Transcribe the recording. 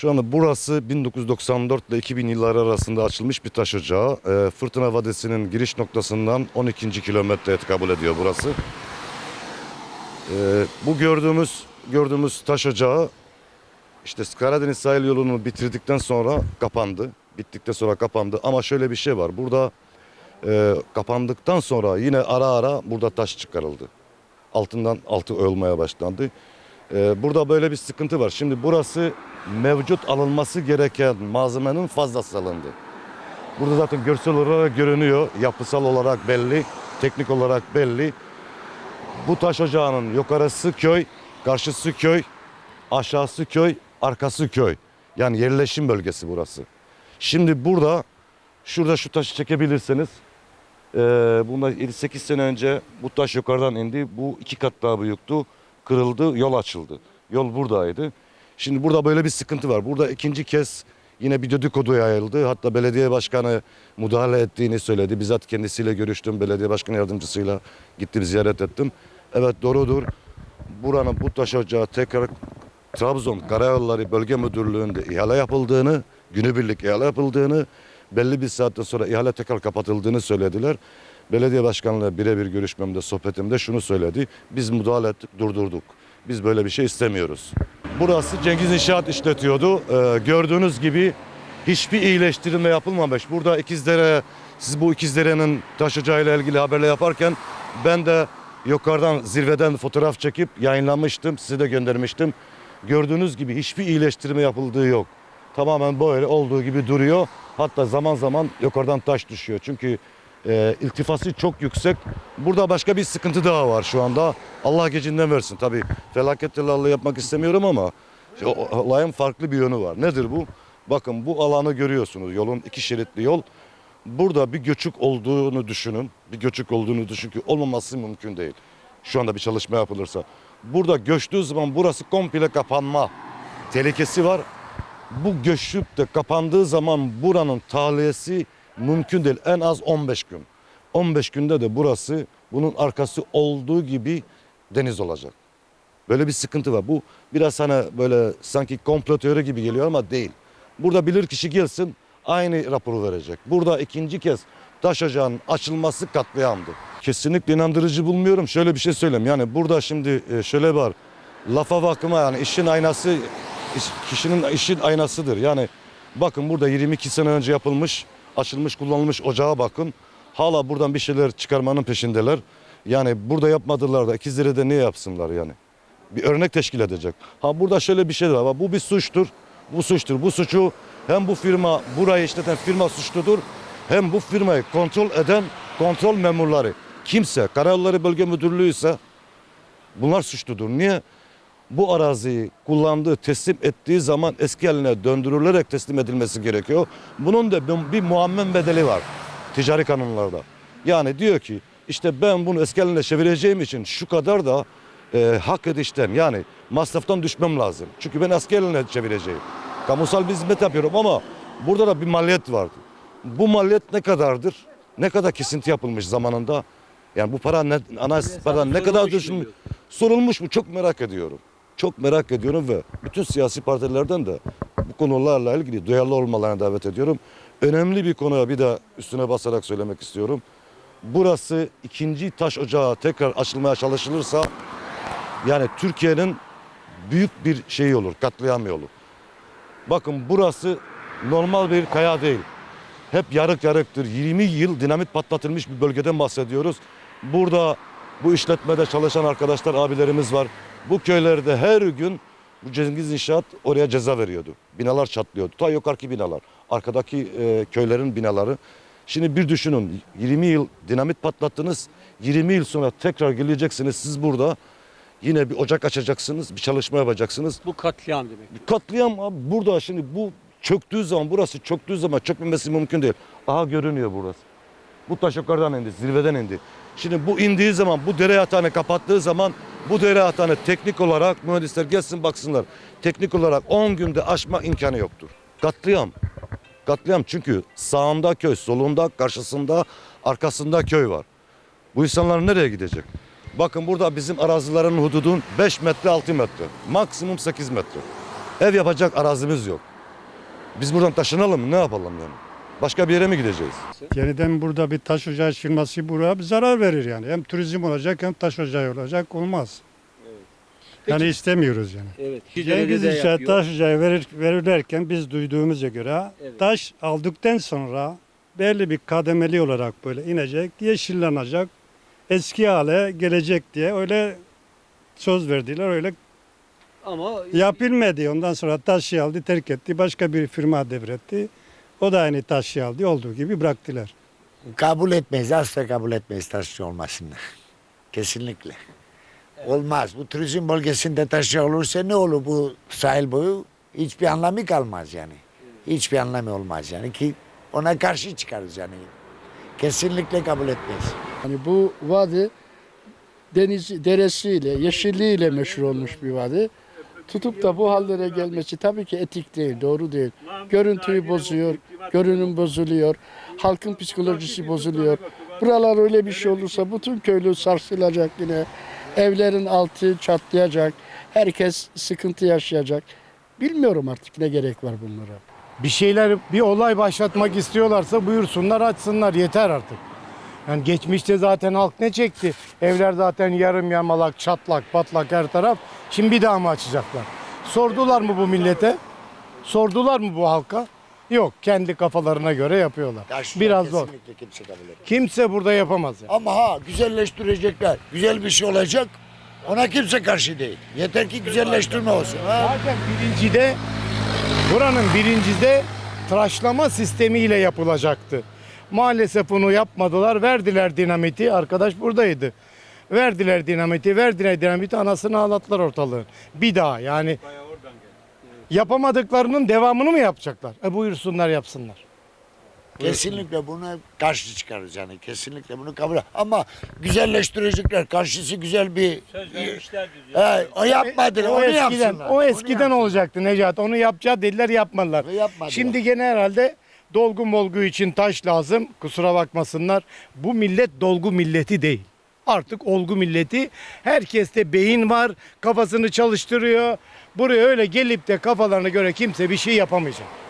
Şu anda burası 1994 ile 2000 yılları arasında açılmış bir taş ocağı. Ee, Fırtına Vadisi'nin giriş noktasından 12. kilometreye tekabül ediyor burası. Ee, bu gördüğümüz gördüğümüz taş ocağı işte Karadeniz sahil yolunu bitirdikten sonra kapandı. Bittikten sonra kapandı ama şöyle bir şey var. Burada e, kapandıktan sonra yine ara ara burada taş çıkarıldı. Altından altı ölmeye başlandı. Ee, burada böyle bir sıkıntı var. Şimdi burası mevcut alınması gereken malzemenin fazlası alındı. Burada zaten görsel olarak görünüyor. Yapısal olarak belli, teknik olarak belli. Bu taş ocağının yukarısı köy, karşısı köy, aşağısı köy, arkası köy. Yani yerleşim bölgesi burası. Şimdi burada, şurada şu taşı çekebilirseniz, eee bundan 7-8 sene önce bu taş yukarıdan indi. Bu iki kat daha büyüktü. Kırıldı, yol açıldı. Yol buradaydı. Şimdi burada böyle bir sıkıntı var. Burada ikinci kez yine bir dedikodu yayıldı. Hatta belediye başkanı müdahale ettiğini söyledi. Bizzat kendisiyle görüştüm. Belediye başkanı yardımcısıyla gittim ziyaret ettim. Evet doğrudur. Buranın bu taş ocağı tekrar Trabzon Karayolları Bölge Müdürlüğü'nde ihale yapıldığını, günübirlik ihale yapıldığını, belli bir saatten sonra ihale tekrar kapatıldığını söylediler. Belediye başkanıyla birebir görüşmemde, sohbetimde şunu söyledi. Biz müdahale ettik, durdurduk. Biz böyle bir şey istemiyoruz. Burası Cengiz İnşaat işletiyordu. Ee, gördüğünüz gibi hiçbir iyileştirme yapılmamış. Burada İkizdere, siz bu İkizdere'nin taş ocağıyla ilgili haberle yaparken ben de yukarıdan zirveden fotoğraf çekip yayınlamıştım. Size de göndermiştim. Gördüğünüz gibi hiçbir iyileştirme yapıldığı yok. Tamamen böyle olduğu gibi duruyor. Hatta zaman zaman yukarıdan taş düşüyor. Çünkü e, iltifası çok yüksek. Burada başka bir sıkıntı daha var şu anda. Allah gecinden versin. Tabii felaket tellallığı yapmak istemiyorum ama o- olayın farklı bir yönü var. Nedir bu? Bakın bu alanı görüyorsunuz. Yolun iki şeritli yol. Burada bir göçük olduğunu düşünün. Bir göçük olduğunu düşün ki olmaması mümkün değil. Şu anda bir çalışma yapılırsa. Burada göçtüğü zaman burası komple kapanma tehlikesi var. Bu göçüp de kapandığı zaman buranın tahliyesi mümkün değil. En az 15 gün. 15 günde de burası bunun arkası olduğu gibi deniz olacak. Böyle bir sıkıntı var. Bu biraz hani böyle sanki komplo teori gibi geliyor ama değil. Burada bilir kişi gelsin aynı raporu verecek. Burada ikinci kez taş ocağının açılması katliamdı. Kesinlikle inandırıcı bulmuyorum. Şöyle bir şey söyleyeyim. Yani burada şimdi e, şöyle var. Lafa bakıma yani işin aynası iş- kişinin işin aynasıdır. Yani bakın burada 22 sene önce yapılmış, açılmış, kullanılmış ocağa bakın. Hala buradan bir şeyler çıkarmanın peşindeler. Yani burada yapmadılar da İkizdere'de ne yapsınlar yani? bir örnek teşkil edecek. Ha burada şöyle bir şey var. Bu bir suçtur. Bu suçtur. Bu suçu hem bu firma burayı işleten firma suçludur hem bu firmayı kontrol eden kontrol memurları kimse Karayolları Bölge Müdürlüğü ise bunlar suçludur. Niye? Bu araziyi kullandığı, teslim ettiği zaman eski haline döndürülerek teslim edilmesi gerekiyor. Bunun da bir, bir muammen bedeli var ticari kanunlarda. Yani diyor ki işte ben bunu eski haline çevireceğim için şu kadar da e, hak edişten yani masraftan düşmem lazım. Çünkü ben eski haline çevireceğim. Kamusal bir hizmet yapıyorum ama burada da bir maliyet vardı. Bu maliyet ne kadardır? Ne kadar kesinti yapılmış zamanında? Yani bu para ne, ana para ne kadar diyorsun? Sorulmuş mu? Çok merak ediyorum. Çok merak ediyorum ve bütün siyasi partilerden de bu konularla ilgili duyarlı olmalarını davet ediyorum. Önemli bir konuya bir de üstüne basarak söylemek istiyorum. Burası ikinci taş ocağı tekrar açılmaya çalışılırsa yani Türkiye'nin büyük bir şeyi olur, katliam yolu. Bakın burası normal bir kaya değil. Hep yarık yarıktır. 20 yıl dinamit patlatılmış bir bölgeden bahsediyoruz. Burada bu işletmede çalışan arkadaşlar, abilerimiz var. Bu köylerde her gün bu Cengiz İnşaat oraya ceza veriyordu. Binalar çatlıyordu. Ta yukarıki binalar. Arkadaki e, köylerin binaları. Şimdi bir düşünün 20 yıl dinamit patlattınız. 20 yıl sonra tekrar geleceksiniz siz burada. Yine bir ocak açacaksınız, bir çalışma yapacaksınız. Bu katliam demek. Bir katliam abi burada şimdi bu çöktüğü zaman burası çöktüğü zaman çökmemesi mümkün değil. Aha görünüyor burası. Bu taş yukarıdan indi, zirveden indi. Şimdi bu indiği zaman, bu dere yatağını kapattığı zaman bu dere yatağını teknik olarak mühendisler gelsin baksınlar. Teknik olarak 10 günde aşma imkanı yoktur. Katliam. Katliam çünkü sağında köy, solunda, karşısında, arkasında köy var. Bu insanlar nereye gidecek? Bakın burada bizim arazilerin hududun 5 metre 6 metre. Maksimum 8 metre. Ev yapacak arazimiz yok. Biz buradan taşınalım mı? Ne yapalım yani? Başka bir yere mi gideceğiz? Yeniden burada bir taş ocağı açılması buraya bir zarar verir yani. Hem turizm olacak hem taş ocağı olacak olmaz. Yani istemiyoruz yani. Evet. Cengiz taş ocağı verir, verirlerken biz duyduğumuza göre Evet. taş aldıktan sonra belli bir kademeli olarak böyle inecek, yeşillenecek, eski hale gelecek diye öyle söz verdiler. Öyle Ama yapılmadı. Ondan sonra taşı aldı, terk etti. Başka bir firma devretti. O da aynı taşı aldı. Olduğu gibi bıraktılar. Kabul etmeyiz, asla kabul etmeyiz taşçı olmasını. Kesinlikle. Olmaz. Bu turizm bölgesinde taşçı olursa ne olur bu sahil boyu? Hiçbir anlamı kalmaz yani. Hiçbir anlamı olmaz yani ki ona karşı çıkarız yani. Kesinlikle kabul etmeyiz. Hani bu vadi deniz deresiyle, yeşilliğiyle meşhur olmuş bir vadi. Tutup da bu hallere gelmesi tabii ki etik değil, doğru değil. Görüntüyü bozuyor, görünüm bozuluyor, halkın psikolojisi bozuluyor. Buralar öyle bir şey olursa bütün köylü sarsılacak yine. Evlerin altı çatlayacak, herkes sıkıntı yaşayacak. Bilmiyorum artık ne gerek var bunlara. bir şeyler bir olay başlatmak istiyorlarsa buyursunlar açsınlar yeter artık. Yani geçmişte zaten halk ne çekti? Evler zaten yarım yamalak, çatlak, patlak her taraf. Şimdi bir daha mı açacaklar? Sordular mı bu millete? Sordular mı bu halka? Yok, kendi kafalarına göre yapıyorlar. Taşçı Biraz zor. kesinlikle kimse kabul. Kimse burada yapamaz. Yani. Ama ha güzelleştirecekler. Güzel bir şey olacak. Ona kimse karşı değil. Yeter ki güzelleştirme olsun. Ha? Zaten birincide, buranın birincide tıraşlama sistemiyle yapılacaktı. Maalesef bunu yapmadılar. Verdiler dinamiti. Arkadaş buradaydı. Verdiler dinamiti, verdiler dinamiti. Anasını ağlattılar ortalığı. Bir daha yani. Yapamadıklarının devamını mı yapacaklar? E buyursunlar yapsınlar. Kesinlikle buna karşı çıkarız yani. Kesinlikle bunu kabul Ama güzelleştirecekler. Karşısı güzel bir... Söz vermişler o yapmadılar. o onu eskiden, yapsınlar. o Onu eskiden yapsınlar. olacaktı Necat. Onu yapacağı dediler yapmadılar. Onu yapmadılar. Şimdi gene herhalde dolgu molgu için taş lazım. Kusura bakmasınlar. Bu millet dolgu milleti değil. Artık olgu milleti. Herkeste beyin var. Kafasını çalıştırıyor. Buraya öyle gelip de kafalarına göre kimse bir şey yapamayacak.